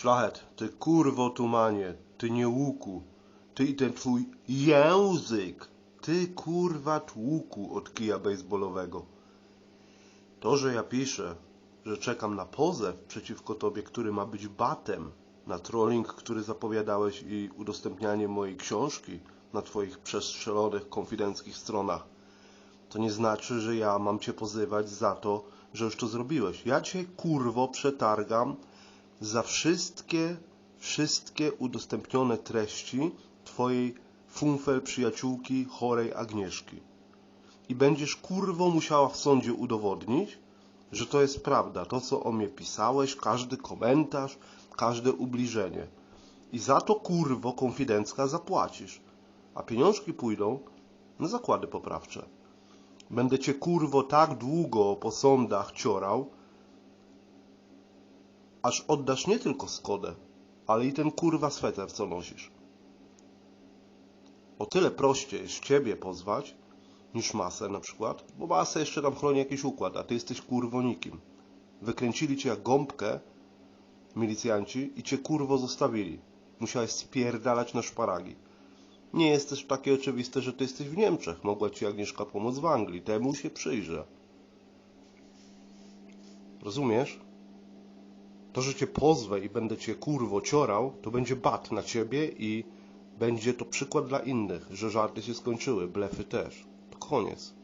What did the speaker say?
Szlachet, ty kurwo tumanie, ty nie łuku, ty i ten twój język, ty kurwa tłuku od kija bejsbolowego. To, że ja piszę, że czekam na pozew przeciwko tobie, który ma być batem na trolling, który zapowiadałeś i udostępnianie mojej książki na twoich przestrzelonych, konfidenckich stronach, to nie znaczy, że ja mam cię pozywać za to, że już to zrobiłeś. Ja cię kurwo przetargam za wszystkie, wszystkie udostępnione treści twojej funfel przyjaciółki chorej Agnieszki. I będziesz kurwo musiała w sądzie udowodnić, że to jest prawda. To, co o mnie pisałeś, każdy komentarz, każde ubliżenie. I za to kurwo konfidencka zapłacisz. A pieniążki pójdą na zakłady poprawcze. Będę cię kurwo tak długo po sądach ciorał, aż oddasz nie tylko Skodę, ale i ten kurwa sweter, co nosisz. O tyle prościej jest ciebie pozwać, niż masę na przykład, bo masę jeszcze tam chroni jakiś układ, a ty jesteś kurwo nikim. Wykręcili cię jak gąbkę milicjanci i cię kurwo zostawili. Musiałeś spierdalać na szparagi. Nie jest też takie oczywiste, że ty jesteś w Niemczech. Mogła ci Agnieszka pomóc w Anglii. Temu się przyjrzę. Rozumiesz? To, że cię pozwę i będę cię kurwo ciorał, to będzie bat na ciebie i będzie to przykład dla innych, że żarty się skończyły, blefy też. To koniec.